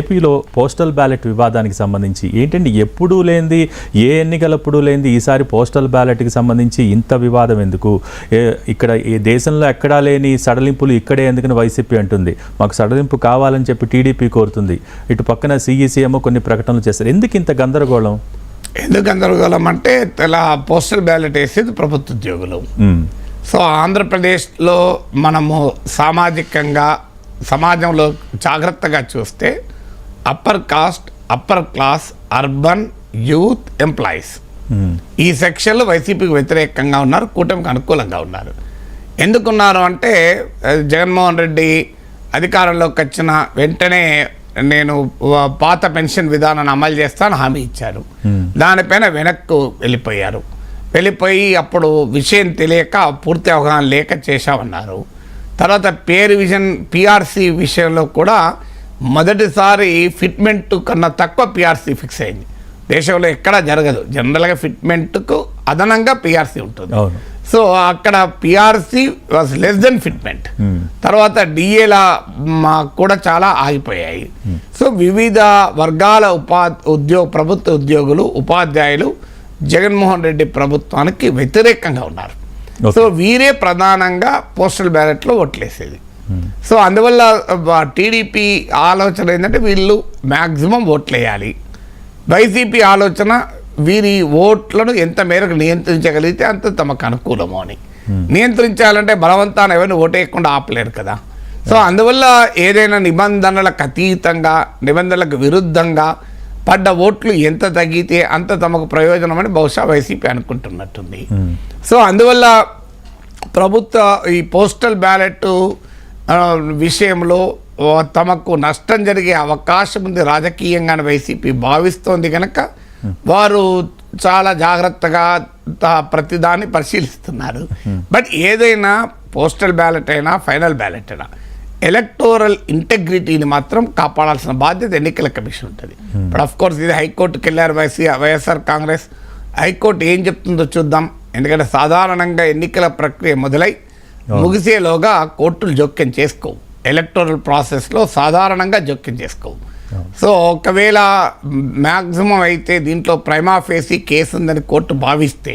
ఏపీలో postal ballot వివాదానికి సంబంధించి ఏంటండి ఎప్పుడూ లేనిది ఏ ఎన్నికలప్పుడు లేనిది ఈసారి పోస్టల్ బ్యాలెట్కి సంబంధించి ఇంత వివాదం ఎందుకు? ఇక్కడ ఈ దేశంలో ఎక్కడా లేని సడలింపులు ఇక్కడే ఎందుకని వైసీపీ అంటుంది. మాకు సడలింపు కావాలని చెప్పి టీడీపీ కోరుతుంది. ఇటు పక్కన సిఈసీ ఏమో కొన్ని ప్రకటనలు చేస్తారు ఎందుకు ఇంత గందరగోళం? ఎందుకు గందరగోళం అంటే ఇలా పోస్టల్ బ్యాలెట్ వేసేది ప్రభుత్వ ఉద్యోగులు. సో ఆంధ్రప్రదేశ్లో మనము సామాజికంగా సమాజంలో జాగ్రత్తగా చూస్తే upper caste upper class urban youth employees ఈ సెక్షన్లు వైసీపీకి వ్యతిరేకంగా ఉన్నారు కూటమికి అనుకూలంగా ఉన్నారు. ఎందుకున్నారు అంటే జగన్మోహన్ రెడ్డి అధికారంలోకి వచ్చిన వెంటనే నేను పాత పెన్షన్ విధానాన్ని అమలు చేస్తాను హామీ ఇచ్చారు. దానిపైన వెనక్కు వెళ్ళిపోయారు. వెళ్ళిపోయి అప్పుడు విషయం తెలియక పూర్తి అవగాహన లేక చేశామన్నారు. తర్వాత పేరు విజన్ పిఆర్సీ విషయంలో కూడా మొదటిసారి ఫిట్మెంట్ కన్నా తక్కువ పిఆర్సీ ఫిక్స్ అయింది. దేశంలో ఎక్కడా జరగదు. జనరల్గా ఫిట్మెంట్కు అదనంగా పిఆర్సీ ఉంటుంది. సో అక్కడ PRC was less than fitment తర్వాత డిఏల కూడా చాలా ఆగిపోయాయి. సో వివిధ వర్గాల ఉపా ఉద్యోగ ప్రభుత్వ ఉద్యోగులు ఉపాధ్యాయులు జగన్మోహన్ రెడ్డి ప్రభుత్వానికి వ్యతిరేకంగా ఉన్నారు. సో వీరే ప్రధానంగా పోస్టల్ బ్యాలెట్లో ఓట్లేసేది. సో అందువల్ల టీడీపీ ఆలోచన ఏంటంటే వీళ్ళు మ్యాక్సిమం ఓట్లేయాలి వైసీపీ ఆలోచన వీరి ఓట్లను ఎంత మేరకు నియంత్రించగలిగితే అంత తమకు అనుకూలము అని. నియంత్రించాలంటే బలవంతాన్ని ఎవరిని ఓటేయకుండా ఆపలేరు కదా. సో అందువల్ల ఏదైనా నిబంధనలకు అతీతంగా నిబంధనలకు విరుద్ధంగా పడ్డ ఓట్లు ఎంత తగ్గితే అంత తమకు ప్రయోజనం అని బహుశా వైసీపీ అనుకుంటున్నట్టుంది. సో అందువల్ల ప్రభుత్వ ఈ పోస్టల్ బ్యాలెట్ విషయంలో తమకు నష్టం జరిగే అవకాశం ఉంది రాజకీయంగానే వైసీపీ భావిస్తోంది కనుక వారు చాలా జాగ్రత్తగా త- ప్రతిదాన్ని పరిశీలిస్తున్నారు. బట్ ఏదైనా పోస్టల్ బ్యాలెట్ అయినా ఫైనల్ బ్యాలెట్ అయినా ఎలక్టోరల్ ఇంటెగ్రిటీని మాత్రం కాపాడాల్సిన బాధ్యత ఎన్నికల కమిషన్ ఉంటుంది. బట్ అఫ్కోర్స్ ఇది హైకోర్టుకి వెళ్ళారు వైసీ వైఎస్ఆర్ కాంగ్రెస్. హైకోర్టు ఏం చెప్తుందో చూద్దాం. ఎందుకంటే సాధారణంగా ఎన్నికల ప్రక్రియ మొదలై ముగిసేలోగా కోర్టులు జోక్యం చేసుకోవు. ఎలక్టోరల్ ప్రాసెస్లో సాధారణంగా జోక్యం చేసుకోవు. సో ఒకవేళ మ్యాక్సిమం అయితే దీంట్లో ప్రైమా ఫేసి కేసు ఉందని కోర్టు భావిస్తే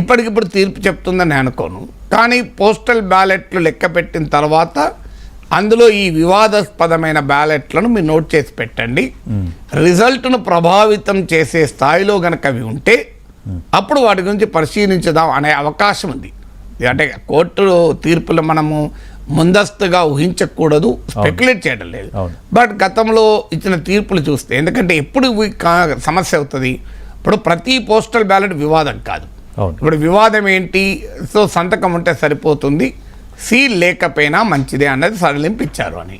ఇప్పటికిప్పుడు తీర్పు చెప్తుందని నేను అనుకోను. కానీ పోస్టల్ బ్యాలెట్లు లెక్క పెట్టిన తర్వాత అందులో ఈ వివాదాస్పదమైన బ్యాలెట్లను మీరు నోట్ చేసి పెట్టండి. రిజల్ట్ను ప్రభావితం చేసే స్థాయిలో గనక అవి ఉంటే అప్పుడు వాటి గురించి పరిశీలించుదాం అనే అవకాశం ఉంది. అంటే కోర్టు తీర్పులు మనము ముందస్తుగా ఊహించకూడదు స్పెక్యులేట్ చేయడం లేదు. బట్ గతంలో ఇచ్చిన తీర్పులు చూస్తే ఎందుకంటే ఎప్పుడు సమస్య అవుతుంది? ఇప్పుడు ప్రతి పోస్టల్ బ్యాలెట్ వివాదం కాదు. ఇప్పుడు వివాదం ఏంటి? సో సంతకం ఉంటే సరిపోతుంది సీల్ లేకపోయినా మంచిదే అన్నది సడలింపించారు అని.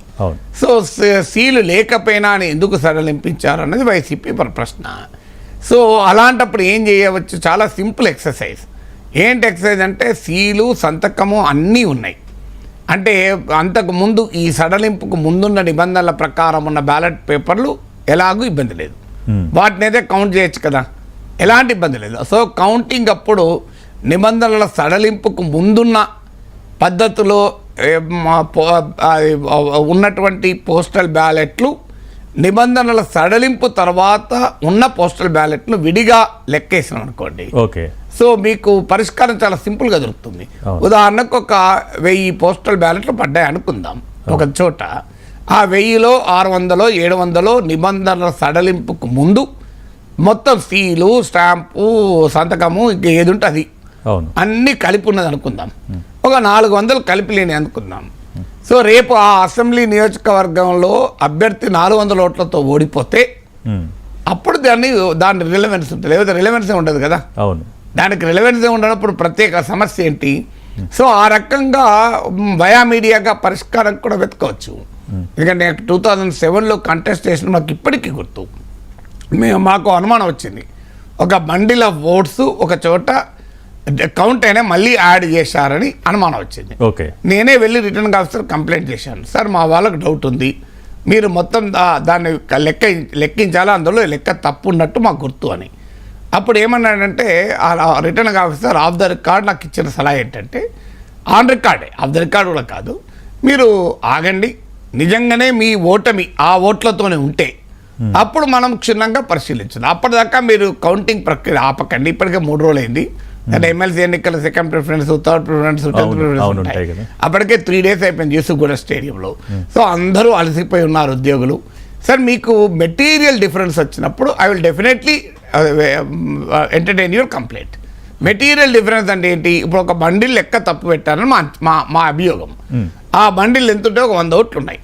సో సీలు లేకపోయినా అని ఎందుకు సడలింపించారు అన్నది వైసీపీ ప్ర- ప్రశ్న. సో అలాంటప్పుడు ఏం చేయవచ్చు? చాలా సింపుల్ ఎక్సర్సైజ్. ఏంటి ఎక్సర్సైజ్ అంటే సీలు సంతకము అన్నీ ఉన్నాయి. అంటే అంతకు ముందు ఈ సడలింపుకు ముందున్న నిబంధనల ప్రకారం ఉన్న బ్యాలెట్ పేపర్లు ఎలాగూ ఇబ్బంది లేదు. వాటిని అయితే కౌంట్ చేయొచ్చు కదా. ఎలాంటి ఇబ్బంది లేదు. సో కౌంటింగ్ అప్పుడు నిబంధనల సడలింపుకు ముందున్న పద్ధతిలో ఉన్నటువంటి పోస్టల్ బ్యాలెట్లు నిబంధనల సడలింపు తర్వాత ఉన్న పోస్టల్ బ్యాలెట్లు విడిగా లెక్కేసాం అనుకోండి. ఓకే. సో మీకు పరిష్కారం చాలా సింపుల్గా దొరుకుతుంది. ఉదాహరణకు ఒక వెయ్యి పోస్టల్ బ్యాలెట్లు పడ్డాయి అనుకుందాం. ఒక చోట ఆ వెయ్యిలో ఆరు వందలో ఏడు వందలో నిబంధనల సడలింపుకు ముందు మొత్తం సీలు స్టాంపు సంతకము ఇంక ఏది ఉంటే అది అన్నీ కలిపి ఉన్నది అనుకుందాం ఒక నాలుగు వందలు కలిపి లేని అనుకుందాం సో రేపు ఆ అసెంబ్లీ నియోజకవర్గంలో అభ్యర్థి నాలుగు వందల ఓట్లతో ఓడిపోతే అప్పుడు దాన్ని దాని రిలవెన్స్ ఉంటుంది. లేకపోతే రిలవెన్సే ఉండదు కదా? అవును. దానికి రిలవెన్స్ ఉండనప్పుడు ప్రత్యేక సమస్య ఏంటి? సో ఆ రకంగా వయా మీడియాగా పరిష్కారం కూడా వెతకవచ్చు. ఎందుకంటే టూ థౌజండ్ సెవెన్లో కంటెస్ట్ చేసిన మాకు ఇప్పటికీ గుర్తు. మేము మాకు అనుమానం వచ్చింది. ఒక బండిల్ ఆఫ్ ఓట్స్ ఒక చోట కౌంట్ అయినా మళ్ళీ యాడ్ చేశారని అనుమానం వచ్చింది. ఓకే. నేనే వెళ్ళి రిటర్న్ ఆఫీసర్ కంప్లైంట్ చేశాను. సార్ మా వాళ్ళకి డౌట్ ఉంది. మీరు మొత్తం దాన్ని లెక్క లెక్కించాలా? అందులో లెక్క తప్పు ఉన్నట్టు మాకు గుర్తు అని. అప్పుడు ఏమన్నాడంటే ఆ return officer off the record నాకు ఇచ్చిన సలహా ఏంటంటే ఆన్ రికార్డే ఆఫ్ ద రికార్డ్ కూడా కాదు మీరు ఆగండి నిజంగానే మీ ఓటమి ఆ ఓట్లతోనే ఉంటే అప్పుడు మనం క్షుణ్ణంగా పరిశీలించాలి అప్పటిదాకా మీరు కౌంటింగ్ ప్రక్రియ ఆపకండి ఇప్పటికే మూడు రోజులు అయింది అంటే ఎమ్మెల్సీ ఎన్నికల second preference third preference tenth ఉంటాయి. అప్పటికే త్రీ డేస్ అయిపోయింది యూసుగూడ స్టేడియంలో. సో అందరూ అలసిపోయి ఉన్నారు ఉద్యోగులు. సార్ మీకు మెటీరియల్ డిఫరెన్స్ వచ్చినప్పుడు I will definitely entertain your complaint material difference అంటే ఏంటి? ఇప్పుడు ఒక బండిల్ లెక్క తప్పు పెట్టారని మా మా మా అభియోగం. ఆ బండిల్ ఎంత ఉంటే ఒక వంద ఓట్లు ఉన్నాయి.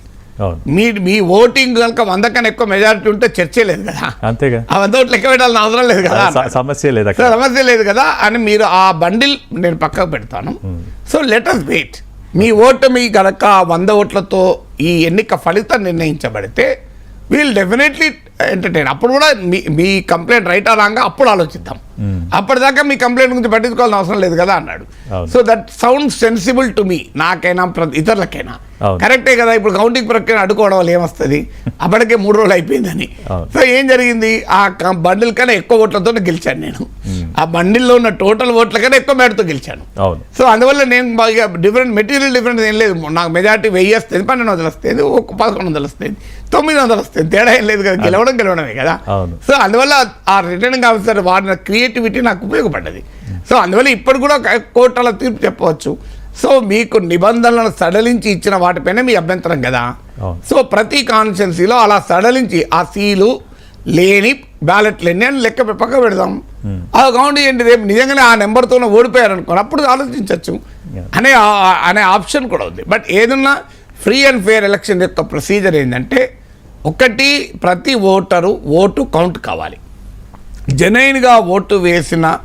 మీ మీ ఓటింగ్ కనుక వంద కన్నా ఎక్కువ మెజారిటీ ఉంటే చర్చే లేదు కదా. అంతేగా. ఆ వంద ఓట్లు లెక్క పెట్టాల్సిన అవసరం లేదు కదా సమస్య లేదు సమస్య లేదు కదా అని మీరు ఆ బండిల్ నేను పక్కకు పెడతాను. సో లెట్ అస్ వెయిట్ మీ ఓటమి గనక వంద ఓట్లతో ఈ ఎన్నిక ఫలితం నిర్ణయించబడితే వీల్ డెఫినెట్లీ ఎంటర్టైన్ అప్పుడు కూడా మీ మీ కంప్లైంట్ రైట్ రాగా అప్పుడు ఆలోచిద్దాం. అప్పటిదాకా మీ కంప్లైంట్ గురించి పట్టించుకోవాల్సిన అవసరం లేదు కదా అన్నాడు. So that sound sensible to me నాకైనా ఇతరులకైనా. కరెక్టే కదా ఇప్పుడు కౌంటింగ్ ప్రక్రియ అడ్డుకోవడం వల్ల ఏమొస్తుంది? అప్పటికే మూడు రోజులు అయిపోయిందని. సో ఏం జరిగింది? ఆ బండిల్ కన్నా ఎక్కువ ఓట్లతో గెలిచాను నేను. ఆ బండిల్లో ఉన్న టోటల్ ఓట్ల కన్నా ఎక్కువ మేడతో గెలిచాను. సో అందువల్ల నేను బాగా డిఫరెంట్ మెటీరియల్ డిఫరెన్స్ ఏం లేదు. నాకు మెజార్టీ వెయ్యి వస్తుంది పన్నెండు వందలు వస్తుంది పదకొండు వందలు వస్తుంది తొమ్మిది వందలు వస్తుంది. తేడా ఏం లేదు కదా గెలవడం గెలవడమే కదా. సో అందువల్ల ఆ రిటర్నింగ్ ఆఫీసర్ వాడిన క్రియేటివిటీ నాకు ఉపయోగపడ్డది. సో అందువల్ల ఇప్పుడు కూడా కోర్టుల తీర్పు చెప్పవచ్చు. సో మీకు నిబంధనలను సడలించి ఇచ్చిన వాటిపైన మీ అభ్యంతరం కదా. సో ప్రతి కాన్స్టిట్యున్సీలో అలా సడలించి ఆ సీలు లేని బ్యాలెట్లు ఎన్ని అని లెక్క పక్క పెడదాం. ఆ కౌంట్ ఏంటి రేపు నిజంగానే ఆ నెంబర్తో ఓడిపోయారు అనుకోండి అప్పుడు ఆలోచించవచ్చు. అనే అనే ఆప్షన్ కూడా ఉంది. బట్ ఏదన్నా ఫ్రీ అండ్ ఫేర్ ఎలక్షన్ యొక్క ప్రొసీజర్ ఏంటంటే ఒకటి ప్రతి ఓటరు ఓటు కౌంట్ కావాలి. జెన్యున్గా ఓటు వేసిన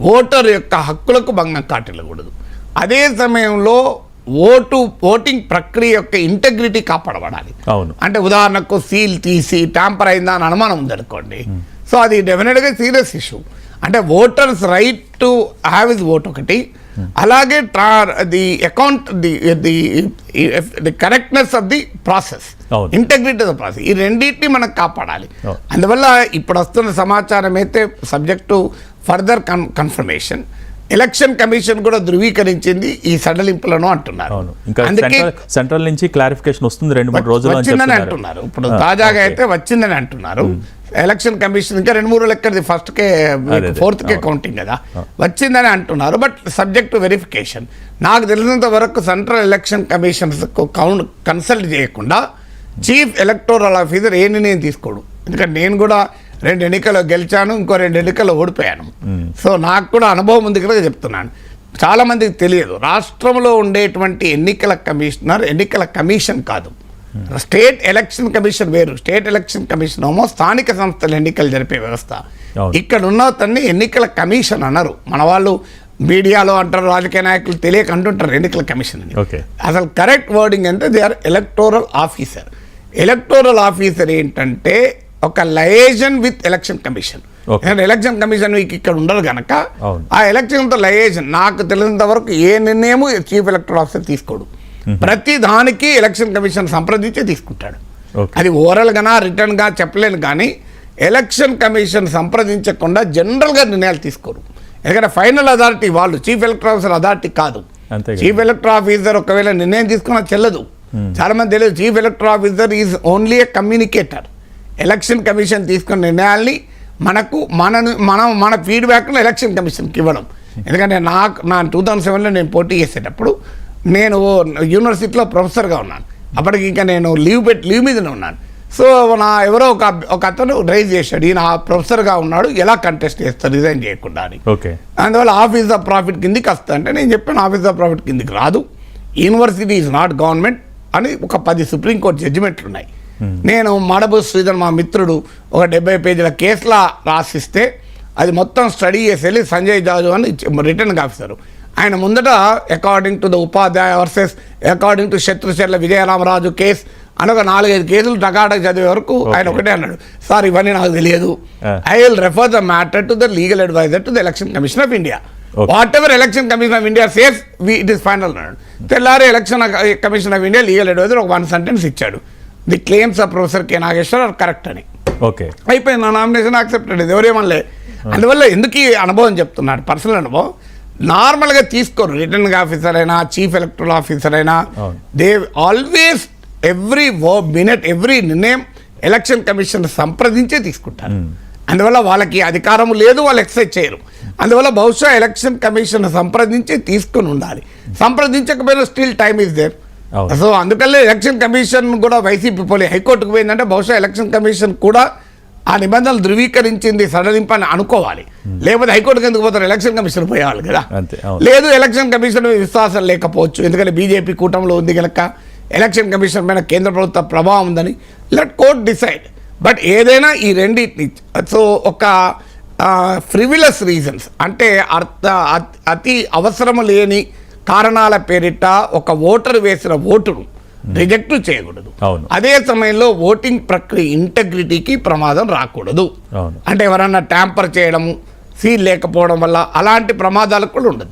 ఓటర్ యొక్క హక్కులకు భంగం కాటిల్లకూడదు. అదే సమయంలో ఓటు ఓటింగ్ ప్రక్రియ యొక్క ఇంటగ్రిటీ కాపాడబడాలి. అవును. అంటే ఉదాహరణకు సీల్ తీసి ట్యాంపర్ అయిందా అని అనుమానం ఉందనుకోండి. సో అది డెఫినెట్గా సీరియస్ ఇష్యూ. అంటే voters right to have his vote ఒకటి అలాగే ట్రా the account the the the correctness of the process. Integrity of the process ఈ రెండింటిని మనం కాపాడాలి. అందువల్ల ఇప్పుడు వస్తున్న సమాచారం అయితే subject to further con confirmation election commission కూడా ధృవీకరించింది ఈ సడలింపులను అంటున్నారు. ఇంకా సెంట్రల్ నుంచి క్లారిఫికేషన్ వస్తుంది రెండు మూడు రోజులు వచ్చిందని అంటున్నారు. ఇప్పుడు తాజాగా. అయితే వచ్చిందని అంటున్నారు. ఎలక్షన్ కమిషన్ ఇంకా రెండు మూడు లెక్కది ఫస్ట్ కే అదే, ఫోర్త్ కే అవును. కౌంటింగ్ కదా. వచ్చిందని అంటున్నారు బట్ సబ్జెక్ట్ వెరిఫికేషన్ నాకు తెలిసినంత వరకు central election commissions count consult చేయకుండా చీఫ్ ఎలక్టోరల్ ఆఫీసర్ ఏ నిర్ణయం తీసుకోడు. ఎందుకంటే నేను కూడా రెండు ఎన్నికల్లో గెలిచాను ఇంకో రెండు ఎన్నికల్లో ఓడిపోయాను. సో నాకు కూడా అనుభవం ఉంది కనుక చెప్తున్నాను. చాలా మందికి తెలియదు రాష్ట్రంలో ఉండేటువంటి ఎన్నికల కమిషనర్ ఎన్నికల కమిషన్ కాదు. స్టేట్ ఎలక్షన్ కమిషన్ వేరు. స్టేట్ ఎలక్షన్ కమిషన్ ఏమో స్థానిక సంస్థల ఎన్నికలు జరిపే వ్యవస్థ. ఇక్కడ ఉన్న తన్ని ఎన్నికల కమిషన్ అన్నారు మన వాళ్ళు మీడియాలో అంటారు రాజకీయ నాయకులు తెలియక అంటుంటారు ఎన్నికల కమిషన్ అని. అసలు కరెక్ట్ వర్డింగ్ అంటే they are electoral officer electoral officer ఏంటంటే ఒక liaison with election commission. Election commission మీకు ఇక్కడ ఉండరు కనుక. ఆ ఎలక్షన్తో లయేజన్ నాకు తెలిసినంత వరకు ఏ నిర్ణయము చీఫ్ ఎలక్టోరల్ ఆఫీసర్ తీసుకోడు. ప్రతి దానికి ఎలక్షన్ కమిషన్ సంప్రదించే తీసుకుంటాడు. అది ఓరల్గానా రిటర్న్గా చెప్పలేను కానీ ఎలక్షన్ కమిషన్ సంప్రదించకుండా జనరల్గా నిర్ణయాలు తీసుకోరు. ఎందుకంటే ఫైనల్ అథారిటీ వాళ్ళు చీఫ్ ఎలక్టర్ ఆఫీసర్ అథారిటీ కాదు. చీఫ్ ఎలక్టర్ ఆఫీసర్ ఒకవేళ నిర్ణయం తీసుకున్నా చెల్లదు. చాలా మంది తెలియదు chief elector officer is only a communicator. Election commission తీసుకున్న నిర్ణయాల్ని మనకు మన మనం మన ఫీడ్బ్యాక్ను ఎలక్షన్ కమిషన్కి ఇవ్వడం. ఎందుకంటే నాకు నా టూ థౌజండ్ సెవెన్లో నేను పోటీ చేసేటప్పుడు నేను యూనివర్సిటీలో ప్రొఫెసర్గా ఉన్నాను. అప్పటికి ఇంకా నేను లీవ్ పెట్టి లీవ్ మీదనే ఉన్నాను. సో నా ఎవరో ఒక ఒక అతను రైజ్ చేశాడు. ఈయన ప్రొఫెసర్గా ఉన్నాడు. ఎలా కంటెస్ట్ చేస్తారు రిజైన్ చేయకుండా అని. ఓకే. అందువల్ల ఆఫీస్ ఆఫ్ ప్రాఫిట్ కిందికి వస్తా అంటే నేను చెప్పాను ఆఫీస్ ఆఫ్ ప్రాఫిట్ కిందికి రాదు. యూనివర్సిటీ ఈజ్ నాట్ గవర్నమెంట్ అని ఒక పది సుప్రీంకోర్టు జడ్జిమెంట్లు ఉన్నాయి. నేను మడబు శ్రీధర్ మా మిత్రుడు ఒక డెబ్బై పేజీల కేసులా రాసిస్తే అది మొత్తం స్టడీ చేసి వెళ్ళి సంజయ్ జాజు అని రిటర్న్ ఆఫీసర్. ఆయన ముందట according to the Upadhyaya versus according to Shatrucharla Vijayaramaraju case అని ఒక నాలుగైదు కేసులు టకాటక చదివే వరకు ఆయన ఒకటే అన్నాడు. సార్ ఇవన్నీ నాకు తెలియదు. I will refer the matter to the legal adviser to the election commission of India. Whatever election commission of India says it is final అన్నాడు. తెల్లారి election commission of India legal adviser ఒక one sentence ఇచ్చాడు. The claims of professor K Nageshwar are correct అని. Okay అయిపోయింది. నా nomination accepted ఎవరేమనలే. అందువల్ల ఎందుకు ఈ అనుభవం చెప్తున్నాడు? పర్సనల్ అనుభవం. నార్మల్గా తీసుకోరు. రిటర్నింగ్ ఆఫీసర్ అయినా చీఫ్ ఎలక్టరల్ ఆఫీసర్ అయినా. దే ఆల్వేస్ ఎవ్రీ వో మినిట్ ఎవ్రీ నిర్ణయం ఎలక్షన్ కమిషన్ సంప్రదించే తీసుకుంటారు. అందువల్ల వాళ్ళకి అధికారం లేదు వాళ్ళు ఎక్సైజ్ చేయరు. అందువల్ల బహుశా ఎలక్షన్ కమిషన్ సంప్రదించి తీసుకుని ఉండాలి. సంప్రదించకపోయినా still time is there. So అందుకల్లే election commission కూడా వైసీపీ పోలీ హైకోర్టుకు పోయిందంటే బహుశా ఎలక్షన్ కమిషన్ కూడా ఆ నిబంధనలు ధృవీకరించింది సడలింపని అనుకోవాలి. లేకపోతే హైకోర్టుకి ఎందుకు పోతారు? ఎలక్షన్ కమిషన్ పోయేవాళ్ళు కదా. లేదు ఎలక్షన్ కమిషన్ విశ్వాసం లేకపోవచ్చు. ఎందుకంటే బీజేపీ కూటమిలో ఉంది కనుక ఎలక్షన్ కమిషన్ పైన కేంద్ర ప్రభుత్వ ప్రభావం ఉందని లెట్ కోర్ట్ డిసైడ్ బట్ ఏదైనా ఈ రెండింటిని సో ఒక ఫ్రివిలస్ రీజన్స్ అంటే అర్థ అతి- అతి అవసరం లేని కారణాల పేరిట ఒక ఓటర్ వేసిన ఓటును రిజెక్ట్ చేయకూడదు. అదే సమయంలో ఓటింగ్ ప్రక్రియ ఇంటగ్రిటీకి ప్రమాదం రాకూడదు. అంటే ఎవరన్నా ట్యాంపర్ చేయడము సీల్ లేకపోవడం వల్ల అలాంటి ప్రమాదాలు కూడా ఉండదు